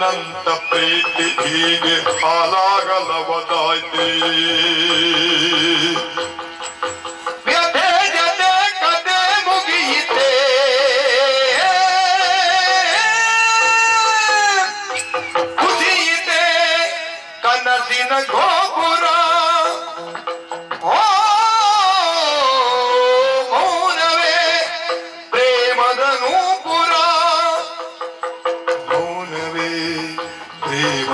ನಿನ್ನಂತ ಪ್ರೀತಿ ಹೀಗೆ ಹಾಲಾಗಲವದಾಯ್ತಿ. ಗೋಪುರ. ಮೌನವೇ ಪ್ರೇಮದ ನೂಪುರ Oh,